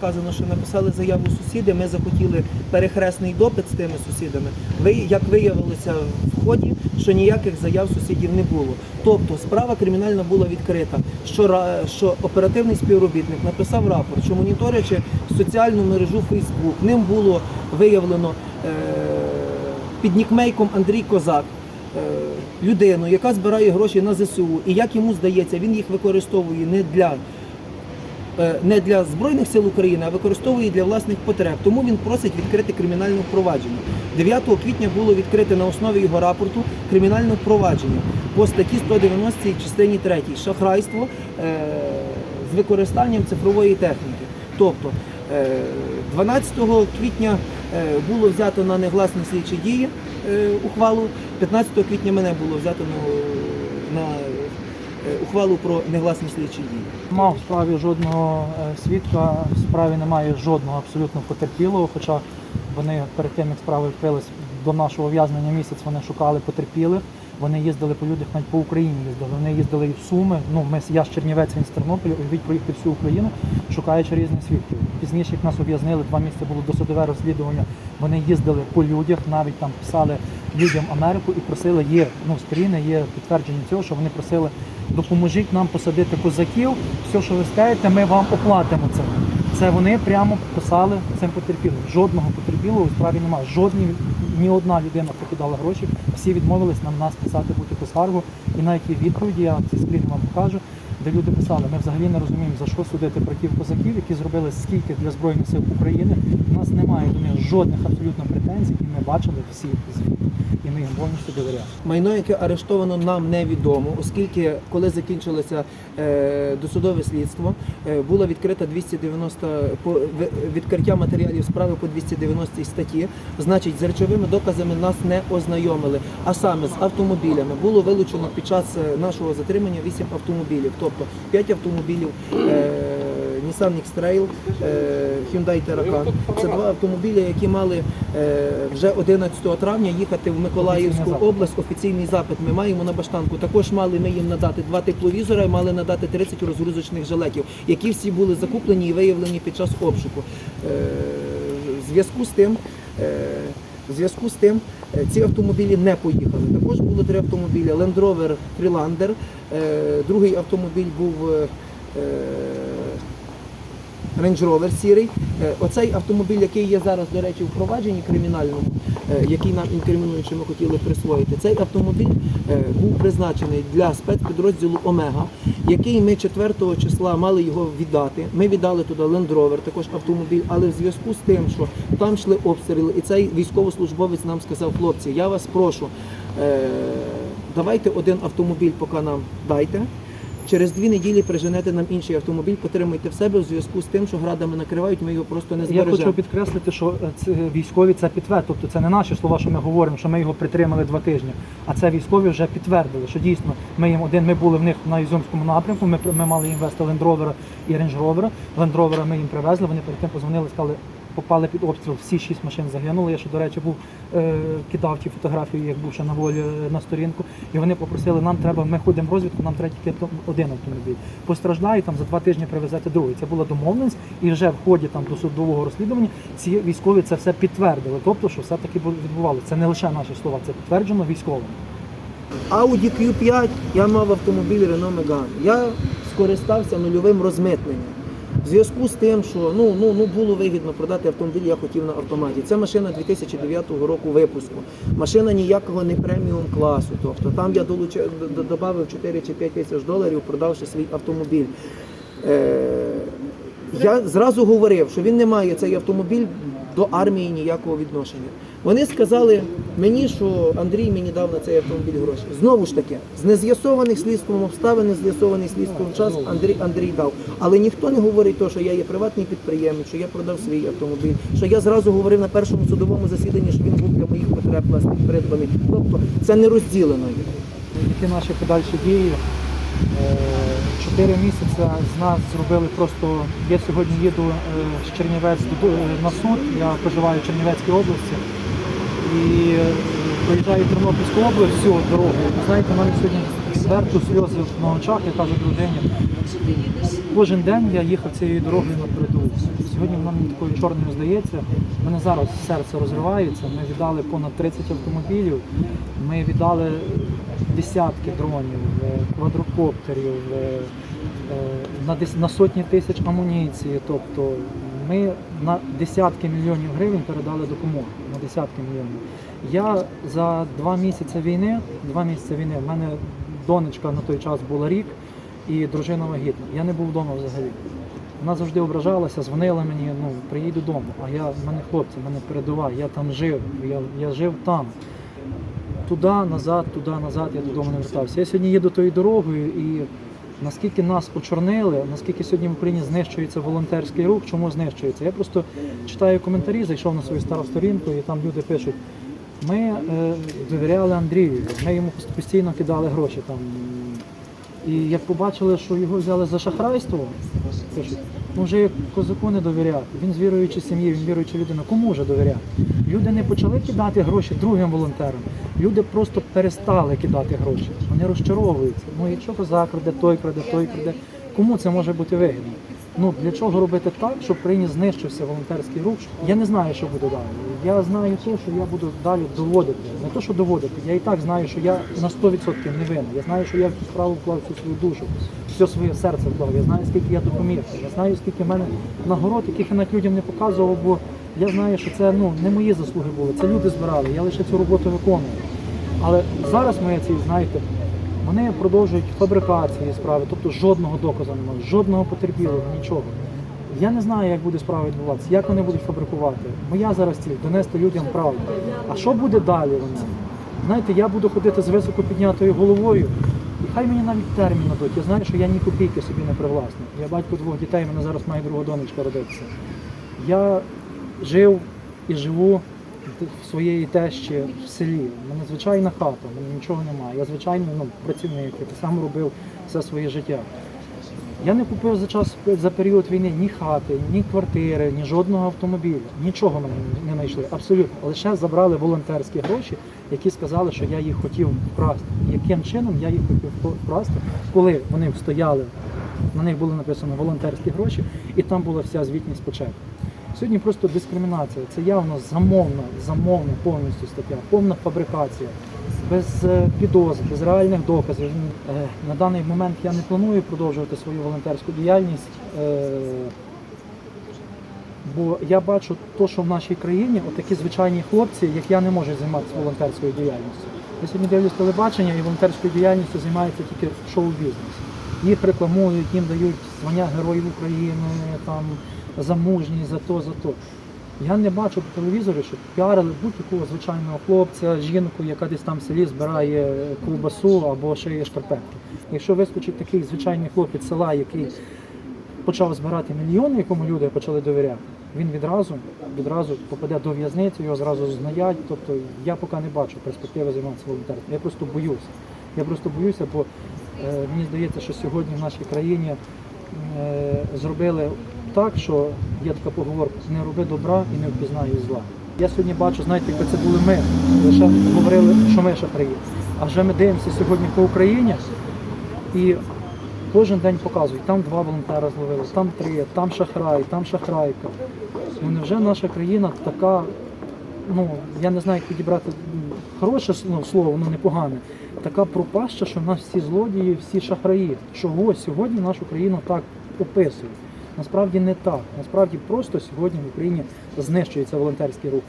сказано, що написали заяву сусіди. Ми захотіли перехресний допит з тими сусідами. Ви, як виявилося в ході, що ніяких заяв сусідів не було. Тобто справа кримінальна була відкрита. Що, що оперативний співробітник написав рапорт, що моніторячи соціальну мережу Facebook, ним було виявлено е- під нікмейком Андрій Козак. е, Людину, яка збирає гроші на ЗСУ, і як йому здається, він їх використовує не для не для Збройних сил України, а використовує для власних потреб. Тому він просить відкрити кримінальне впровадження. 9 квітня було відкрите на основі його рапорту кримінальне впровадження по статті 190 частині 3 шахрайство е, з використанням цифрової техніки. Тобто е, 12 квітня е, було взято на негласні слідчі дії е, ухвалу, 15 квітня мене було взято на, е, ухвалу про негласні слідчі дії. Мав в справі жодного е, свідка, в справі немає жодного абсолютно потерпілого, хоча вони перед тим, як справа відкрилась до нашого ув'язнення місяць, вони шукали потерпілих. Вони їздили по людях, навіть по Україні їздили. Вони їздили і в Суми. Ну, ми, я з Чернівець, він з Тернополя, уявіть проїхати всю Україну, шукаючи різних свідків. Пізніше, як нас ув'язнили, два місяці було досудове розслідування. Вони їздили по людях, навіть там писали людям Америку і просили, є ну, скріни, є підтвердження цього, що вони просили допоможіть нам посадити козаків, все, що ви скажете, ми вам оплатимо це. Це вони прямо писали цим потерпілим. Жодного потерпілого у справі немає. Жодні ні одна людина покидала гроші. Всі відмовились нам нас писати будь-яку скаргу. І навіть відповіді, я ці скрін вам покажу, де люди писали, ми взагалі не розуміємо, за що судити братів козаків, які зробили скільки для Збройних сил України. У нас немає до них жодних абсолютно претензій, і ми бачили всі звіти. І ми їм повністю довіряємо. Майно, яке арештовано, нам невідомо, оскільки коли закінчилося е, досудове слідство, е, була відкрита 290 по відкриття матеріалів справи по 290 статті. Значить, з речовими доказами нас не ознайомили. А саме з автомобілями було вилучено під час е, нашого затримання 8 автомобілів, тобто 5 автомобілів. Е, Nissan X-Trail, е, Hyundai Terracan. Це два автомобілі, які мали е, вже 11 травня їхати в Миколаївську область. Офіційний запит ми маємо на баштанку. Також мали ми їм надати два тепловізора і мали надати 30 розгрузочних жилетів, які всі були закуплені і виявлені під час обшуку. В зв'язку з тим. В зв'язку з тим е, ці автомобілі не поїхали. Також було три автомобілі Land Rover Freelander, е, другий автомобіль був е, Range Rover сірий. Е, Оцей автомобіль, який є зараз, до речі, в провадженні кримінальному, е, який нам інкримінують, що ми хотіли присвоїти, цей автомобіль е, був призначений для спецпідрозділу Омега, який ми 4 числа мали його віддати. Ми віддали туди Land Rover, також автомобіль, але в зв'язку з тим, що там йшли обстріли, і цей військовослужбовець нам сказав, хлопці, я вас прошу, давайте один автомобіль поки нам дайте. Через дві неділі приженете нам інший автомобіль, потримайте в себе в зв'язку з тим, що градами накривають, ми його просто не Я хочу підкреслити, що е, це військові це підтвердили. Тобто це не наші слова, що ми говоримо, що ми його притримали два тижні. А це військові вже підтвердили, що дійсно ми їм один. Ми були в них на Ізюмському напрямку. Ми ми мали їм вести Rover і. Land Rover ми їм привезли. Вони перед тим позвонили, сказали. Попали під обстріл, всі шість машин загинули. Я ще, до речі, був е, кидав ті фотографії, як був ще на волі е, на сторінку. І вони попросили, нам треба, ми ходимо в розвідку, нам треба тільки один автомобіль. Постраждає там за два тижні привезете другий. Це була домовленість, і вже в ході там до судового розслідування ці військові це все підтвердили. Тобто, що все таки відбувалося. Це не лише наші слова, це підтверджено військовими. Audi Q5 я мав автомобіль Renault Megane. Я скористався нульовим розмитненням. В зв'язку з тим, що ну, ну, ну було вигідно продати автомобіль, я хотів на автоматі. Це машина 2009 року випуску. Машина ніякого не преміум класу. Тобто там я долучив, додав 4 чи 5 тисяч доларів, продавши свій автомобіль. Е, я зразу говорив, що він не має цей автомобіль до армії ніякого відношення. Вони сказали мені, що Андрій мені дав на цей автомобіль гроші. Знову ж таки, з нез'ясованих слідством обставин, не з'ясований слідством час Андрій Андрій дав. Але ніхто не говорить то, що я є приватний підприємець, що я продав свій автомобіль, що я зразу говорив на першому судовому засіданні, що він був для моїх потреб власне придбаний. Тобто це не розділено. Які наші подальші дії? Е, Чотири місяці з нас зробили просто. Я сьогодні їду е, з Чернівець е, на суд. Я проживаю в Чернівецькій області і проїжджаю Тернопільську область всю дорогу. Ви знаєте, навіть сьогодні Зверху сльози на очах, я кажу дружині. Кожен день я їхав цією дорогою на. Сьогодні вона мені такою чорною здається. У мене зараз серце розривається. Ми віддали понад 30 автомобілів, ми віддали десятки дронів, е, квадрокоптерів, е, е, на, сотні тисяч амуніції. Тобто ми на десятки мільйонів гривень передали допомогу. На десятки мільйонів. Я за два місяці війни, два місяці війни, в мене донечка на той час була рік і дружина вагітна. Я не був вдома взагалі. Вона завжди ображалася, дзвонила мені, ну, приїду додому. А я, в мене хлопці, в мене передова, я там жив, я, я жив там. Туди, назад, туди, назад, я додому не вертався. Я сьогодні їду тою дорогою і наскільки нас очорнили, наскільки сьогодні в Україні знищується волонтерський рух, чому знищується? Я просто читаю коментарі, зайшов на свою стару сторінку, і там люди пишуть, ми е, довіряли Андрію, ми йому постійно кидали гроші там. І як побачили, що його взяли за шахрайство, пишуть, ну вже як козаку не довіряти. Він з віруючої сім'ї, він віруюча людина. Кому вже довіряти? Люди не почали кидати гроші другим волонтерам. Люди просто перестали кидати гроші. Вони розчаровуються. Ну якщо козак краде, той краде, той краде. Кому це може бути вигідно? Ну для чого робити так, щоб в країні знищився волонтерський рух? Я не знаю, що буде далі. Я знаю те, що я буду далі доводити. Не то, що доводити. Я і так знаю, що я на 100% не винен. Я знаю, що я в цю справу вклав всю свою душу, все своє серце вклав. Я знаю, скільки я допоміг. Я знаю, скільки в мене нагород, яких я навіть людям не показував, бо я знаю, що це ну не мої заслуги були. Це люди збирали. Я лише цю роботу виконую. Але зараз моя ціль, знаєте, вони продовжують фабрикації справи, тобто жодного доказу немає, жодного потерпілого, нічого. Я не знаю, як буде справа відбуватися, як вони будуть фабрикувати. Моя зараз ціль донести людям правду. А що буде далі вони? Знаєте, я буду ходити з високо піднятою головою, і хай мені навіть термін дадуть. Я знаю, що я ні копійки собі не привласнив. Я батько двох дітей, мене зараз має друга донечка родитися. Я жив і живу своєї тещі в селі. У мене звичайна хата, в мене нічого немає. Я звичайний ну, працівник, я сам робив все своє життя. Я не купив за час за період війни ні хати, ні квартири, ні жодного автомобіля. Нічого мене не знайшли. Абсолютно. Лише забрали волонтерські гроші, які сказали, що я їх хотів вкрасти. Яким чином я їх хотів вкрасти, коли вони стояли, на них було написано волонтерські гроші, і там була вся звітність по чеку. Сьогодні просто дискримінація. Це явно замовна, замовна повністю стаття, повна фабрикація, без е, підозр, без реальних доказів. Е, На даний момент я не планую продовжувати свою волонтерську діяльність, е, бо я бачу те, що в нашій країні отакі звичайні хлопці, як я, не можуть займатися волонтерською діяльністю. Я сьогодні дивлюсь телебачення і волонтерською діяльністю займається тільки шоу-бізнес. Їх рекламують, їм дають звання Героїв України, там за за то, за то. Я не бачу по телевізорі, щоб піарили будь-якого звичайного хлопця, жінку, яка десь там в селі збирає ковбасу або шиє шкарпетки. Якщо вискочить такий звичайний хлопець села, який почав збирати мільйони, якому люди почали довіряти, він відразу відразу попаде до в'язниці, його зразу знаять. Тобто я поки не бачу перспективи займатися волонтерством. Я просто боюся. Я просто боюся, бо е, мені здається, що сьогодні в нашій країні зробили так, що є така поговорка, не роби добра і не впізнаю зла. Я сьогодні бачу, знаєте, якби це були ми, лише говорили, що ми шахраї. А вже ми дивимося сьогодні по Україні і кожен день показують, там два волонтера зловили, там три, там шахрай, там шахрайка. Ну невже наша країна така, ну я не знаю, як підібрати хороше ну, слово, воно непогане. Така пропаща, що в нас всі злодії, всі шахраї. Чого сьогодні нашу країну так описують? Насправді не так. Насправді просто сьогодні в Україні знищується волонтерський рух.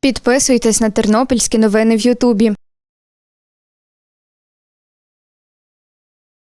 Підписуйтесь на тернопільські новини в Ютубі.